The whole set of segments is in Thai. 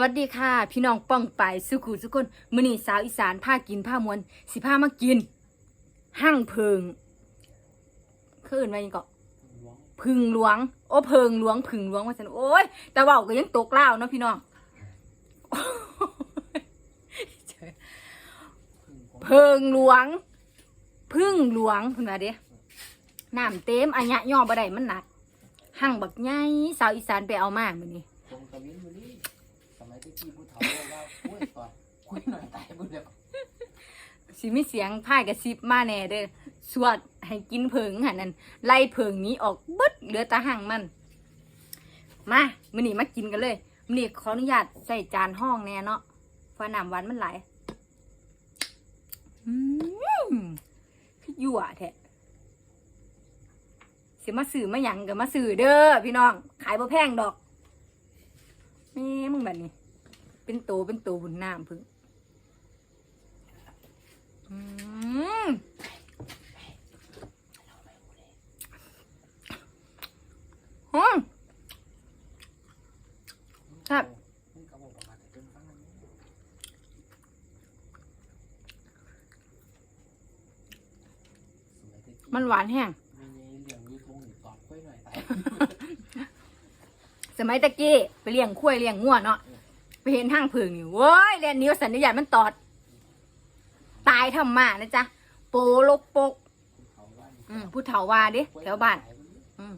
วัสดีค่ะ พี่น้องป้องไปสุขุสุกคนมือนี้สาวอีสานพากินผ้ามวนสิพามากินห้างเพิงคืออื่นว่าหยังก็พึงหลวง โอ้เพิงหลวงพึงหลวงว่าซั่นโอ้ยแต่ว่าก็ยังตกเล่าเนาะพี่น้องเพิงหลวง พึ่งหลวงเพิ่นว่าเด้น้ำเต็มอันยะย่อบ่ได้มันหนักหั่งบักใหญ่สาวอีสานไปเอามากมือนี้ คุยก่อนคุยหน่อยตายบุญแล้วสิมีเสียงพายกระซิบมาแน่เด้อสวดให้กินเพิงหันนั่นไล่เพิงนี้ออกเบิดเหลือตาห่างมัน มามื้อนี้มากินกันเลยมื้อนี้ขออนุญาตใส่จานห้องแน่เนาะเพราะน้ำหวานมันไหลอืมคือยั่วแท้เสิมาสื่อมาหยังก็มาสื่อเด้อพี่น้อง ขายบ่แพงดอกแม่มึงแบบนี้ เป็นโตเป็นโตบุญน้ำพึ่งอืมอืมครับมึงก็บอกว่าแต่จนฟังอันนี้สมัยที่มันหวานแห้งมีเรื่องยูทูบนี่ตอบคุยหน่อยตายสมัยตะกี้ไปเลี้ยงคุ้ยเลี้ยงงัวเนาะ ไปเห็นห้างผึ่งนี่เว้ยเรียนนิ้วสันนิยาตมันตอด ตายทำมานะจ๊ะโปโลกปกเขาว่าอืมผู้เฒ่าว่าเด้แถวบ้าน อืม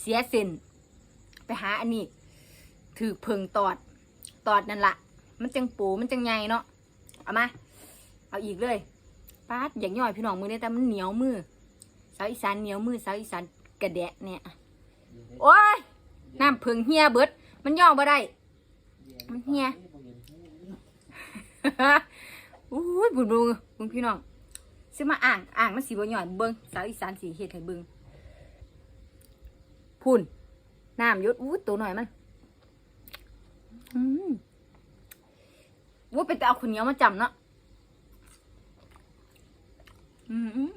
เสียส้นไปหาอันนี้ถือเพิงตอด ตอดนั่นละมันจังปูมันจังใหญ่เนาะเอามา เอาอีกเลยป้าดอย่างย่อยพี่น้องมือเนี่ยแต่มันเหนียวมือสาวอีสานเหนียวมือสาวอีสานกระแดะเนี่ยโอ๊ยน้ำเพิงเฮียเบิด มันย่อบ่ได้ มันเหี้ยอุ้ยบุญบุญบุญพี่น้องซื้อมาอ่างอ่างมันสีบหย่อนเบิ้งสาวอีสานสีเฮ็ดให้เบิ้งพุ่นน้ำยดอู้ตัวหน่อยมันอืมว่าไปแต่เอาคนเนียมาจำเนาะอืมอืม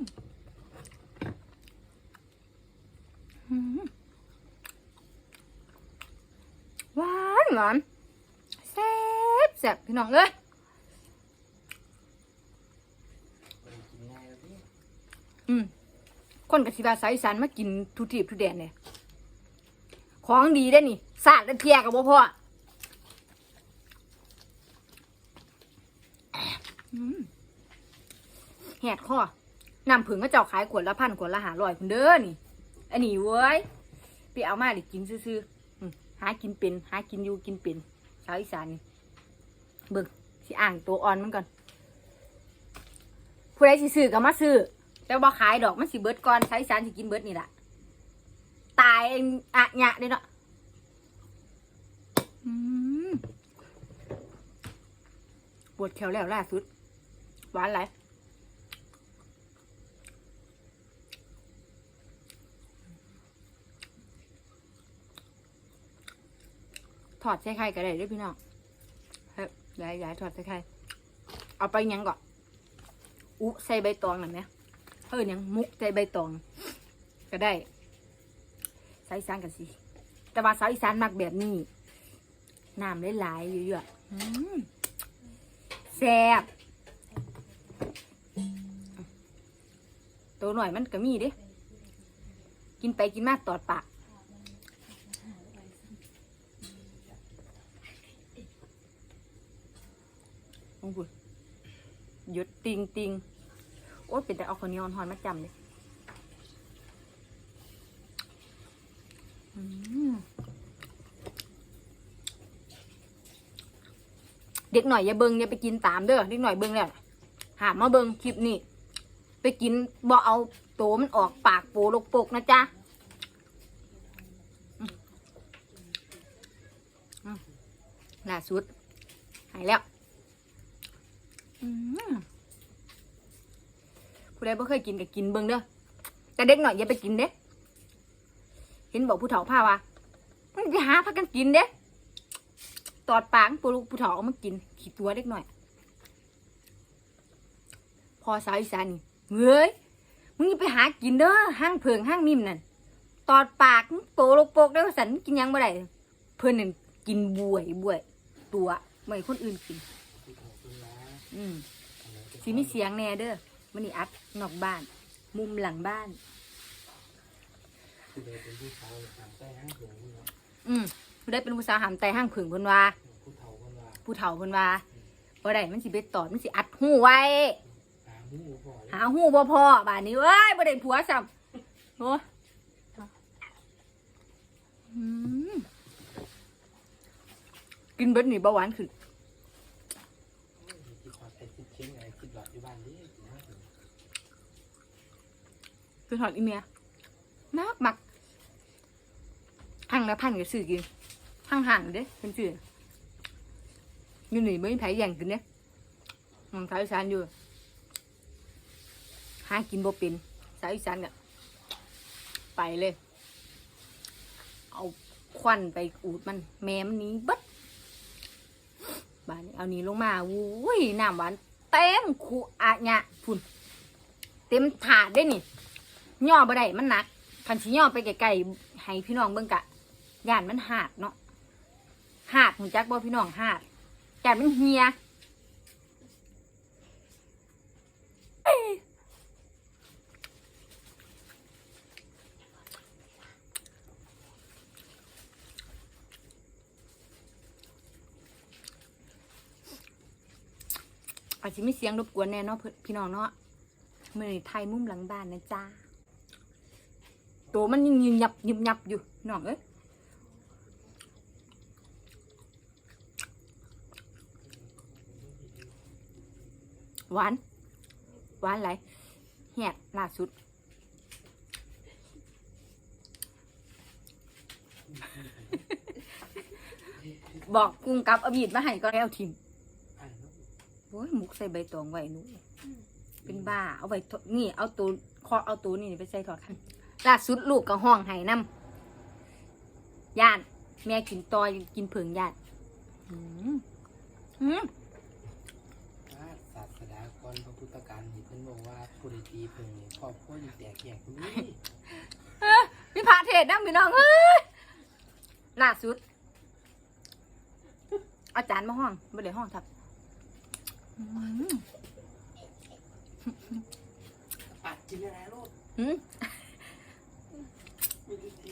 อืมหวานหวาน แซ่บพี่น้องเอ้ยอืมคนกับสิบาสายอีสานมากินทุทีบทุแดนเนี่ยของดีได้นี่สาดและเทียกับพ่อแหดข้อนำผึ่งก็เจ้าขายขวดละพันขวดละหาร้อยคุณเด้อนี่ อันนี้เว้ยไปเอามาดิกินซื่อๆหากินเป็น หากินอยู่กินเป็นสาวอีสานนี่ เบิ่งสิอ่างตัวอ่อนมันก่อน ผู้ใดสิซื้อก็มาซื้อ แต่ว่าขายดอกมันสิเบิดก่อนใช้สารสิกินเบิดนี่แหละตายเองอะหยะเด้เนาะปวดแขวแล้วล่าสุด หวานไหลถอดใส่ไข่ก็ได้ด้วยพี่น้อง ยายยายถอดใส่ไข่เอาไปยังก่อนอุใส่ใบตองหน่อยไหมเออยังมุกใจใบตอง ก็ได้สาวอีสานกันสิแต่ว่าสาวอีสานมักแบบนี้น้ำหลายๆเยอะๆแซ่บตัวหน่อยมันก็มีเด้กินไปกินมาตอดปากโอ้โห หยุดติงติงโอ้ยเป็นแต่เอาคนนี้หอนๆมาจำเลยเด็กหน่อยอย่าเบิงอย่าไปกินตามเด้อเด็กหน่อยเบิงแล้วหามาเบิงคลิปนี้ไปกินบ่เอาโตมันออกปากโปลกปกนะจ๊ะล่าสุดหายแล้ว ผู้ใดบ่เคยกินก็กินเบิ่งเด้อแต่เด็กหน่อยอย่าไปกินเด้เห็นบอกผู้เฒ่าพาว่ามันจะหาพักกันกินเด้ตอดปากปูลูกผู้เฒ่าเอามากิน ขี้ตัวเด็กหน่อย พอสาวอีสานนี่เฮ้ยมึงอย่าไปหากินเด้อห้างเพิงห้างมิมนั่นตอดปากโปโลกโปกได้สันกินยังบ่ได้เพิ่นนั่นกินบวยบวย ตัวไม่คนอื่นกิน อืมสมัยแต่ก่อนสิมีเสียงแหน่เด้อมันนี่อัดนอกบ้าน มุมหลังบ้านผู้ใดเป็นผู้ชายทางใต้ห้างเผืองนี่เนาะอืมผู้ได้เป็นผู้สาวหามแต่ห้างผึ่งเพิ่นว่าผู้เฒ่าคนว่าผู้เฒ่าเพิ่นว่าบ่ได้มันสิไปตอดมันสิอัดหูไว้หาหมูพอเลยหาหูบ่พอบ้านนี้เอ้ยบ่ได้ผัวซ้ำโอ้อืมกินเบิดนี่เบาหวานขึ้น คิดความเป็นคิดเค้งอะไรคิดหลอดอยู่บ้านนี้กินห้างเผือง คือทอดอีเมียนักมักหั่งละพันก็ซื้อกินหั่งห่างเด้เพิ่นซื้ออยู่นี่บ่มีไผแย่งกินเด้มันสาวอีสานอยู่หากินบ่เป็นสาวอีสานก็ไปเลย เอาควันไปอูดมัน แม่มันนี้บัดบ้านี้เอานี้ลงมาอุ้ยน้ำหวานเต็มคูอะเนี่ยพุ่น เต็มถาดได้นี่ ย่อบ่ได้มันหนักคันสิย่อไปไกลๆให้พี่น้องเบิ่งกะย่านมันหาดเนาะหาดหูจักบ่พี่น้องหาดย่านมันเฮียเอ้ยอาจจะมีเสียงรบกวนแน่นาะเพิ่นพี่น้องเนาะมือไทยมุมหลังบ้านนะจ้า ตัวมันยังยิบยับยิบยับอยู่น้องเอ้ยหวานหวานไรแหกล่าสุดบอกกุ้งกับเอาบีดมาให้ก็แล้วทิมอ่านเนาะโอ้ยหมุกใส่ใบตองไว้หนูเป็นบ้า เอาไว้ทอดนี่ เอาตัวคอเอาตัวนี่ไปใส่ถอดกัน ล่าสุดลูกก็ห้องไห้น้ำย่าน แม่กินตอยกินเผิงย่านอืมอืมว่าศาสดากรพระพุทธการนี่เพิ่นบอกว่าผู้ใดตีเพิ่นนี่ครอบครัวอยู่แตกแยกคนนี้พี่พระเทศนะพี่น้องเอ้ยล่าสุด อาจารย์มาห้องไม่ได้ห้องทับอืมปัดกินอะไรลูกอืม ไม่ได้ตี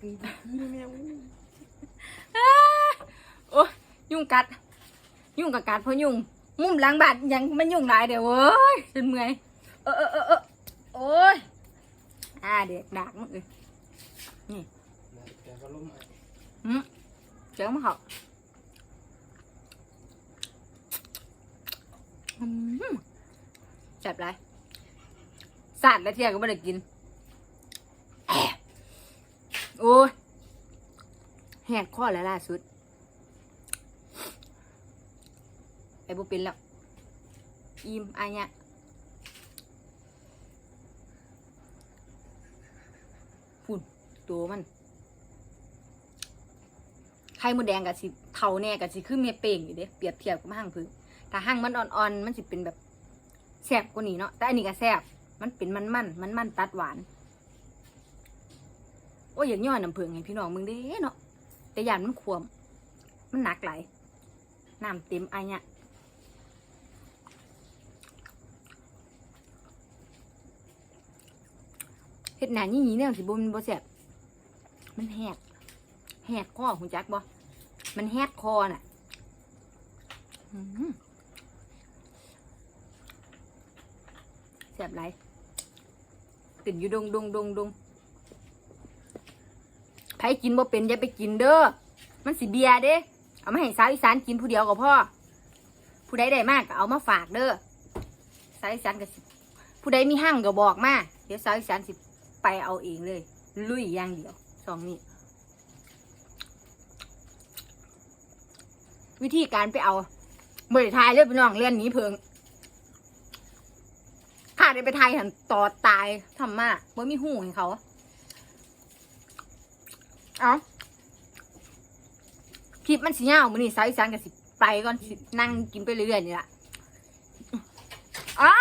มันนี่ตีนี่แม่อู้โอ้ยยุ่งกัด ยุ่งกับกัดเพราะยุ่ง มุมหลังบาดยังมันยุ่งหลายเดี๋ยวเว้ยจนเมื่อยเออเออเออเออโอ้ยอ่าเด็กดักมึงเลยแต่ก็ล้มอะอืมเจ้ามาเหาะอืมแซ่บไรสาดแล้วเที่ยก็ไม่ได้กินแอะโอ้ย แหกข้อแล้วล่าสุด ไอ้บุเป็นแล้วอิ่มอายะพุ่นตัวมัน ไข่มดแดงกับสิเท่าแน่กับสิคือเมเป่งอยู่เด้เปรียบเทียบกับห้างพึ่งถ้าห้างมันอ่อนๆ มันสิเป็นแบบแซ่บกว่านี้เนาะ แต่อันนี้ก็แซ่บ มันเป็นมันมันมันมันตัดหวาน โอ้ยอย่างย่อยน้ำผึ้งให้พี่น้องมึงเด้เนาะ แต่ยานมันขวม มันหนักไหลายน้ำเต็มไอายเฮ็ดหนานี่หีเนี่ยสิบ่มันบ่แซ่บมันแหก แหกคอคุณจักบ่มันแหกคอน่ะอื้อหือแสบไรติ่นอยู่ดงดงดงดง รกินบ่เป็นอย่าไปกินเด้อ มันสิเบียเด้ เอามาให้สาวอีสานกินผู้เดียวก็พอ ผู้ใดได้มากก็เอามาฝากเด้อ สาวอีสานก็สิ ผู้ใดมีห้างก็บอกมา เดี๋ยวสาวอีสานสิไปเอาเองเลย ลุยอย่างเดียวสองนี้วิธีการไปเอาบริทายเรียบน้องเล่นหนี้เพิงถ้าได้ไปทายหันต่อตายทำมาบ่มีหูให้เขา เอาคลิปมันสิยามือนี่สายอีสานกันสิไปก่อนสินั่งกินไปเรื่อยๆนี่ละอ้า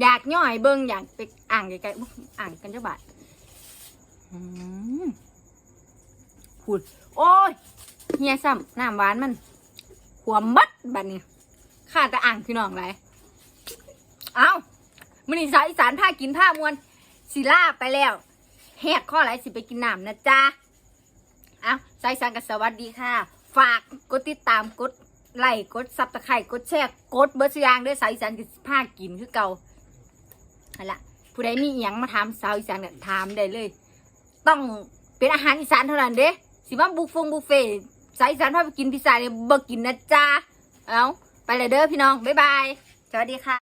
อยากย่อยเบิ่งอยากไปอ่างไกลๆอ่างกันเจ้าบาทอืมพูดโอ้ยเฮียซ้ำน้ำหวานมันขวมัดบัดนี้ข้าจะอ่างพี่น้องไรเอา มื่อนี้สาวอีสานผ้ากินผ้ามวนสิลาไปแล้วแหกข้อไหลสิไปกินน้ำนะจ๊ะเอาสาวอีสานกับสวัสดีค่ะ ฝากกดติดตามกดไลค์กดซับตะไคร่กดแชร์กดเบอร์สยางด้วยสาวอีสานกับผ้ากินคือเก่าเอาละผู้ใดมีอหยังมาถามสาวอีสานก็ถามได้เลย ต้องเป็นอาหารอีสานเท่านั้นเด้สิว่าบุฟฟงบุฟเฟ่ต์สายอีสานพาไปกินพิซซ่าเนี่ยบ่กินนะจ๊ะเอาไปเลยเด้อพี่น้อง บ๊ายบาย สวัสดีค่ะ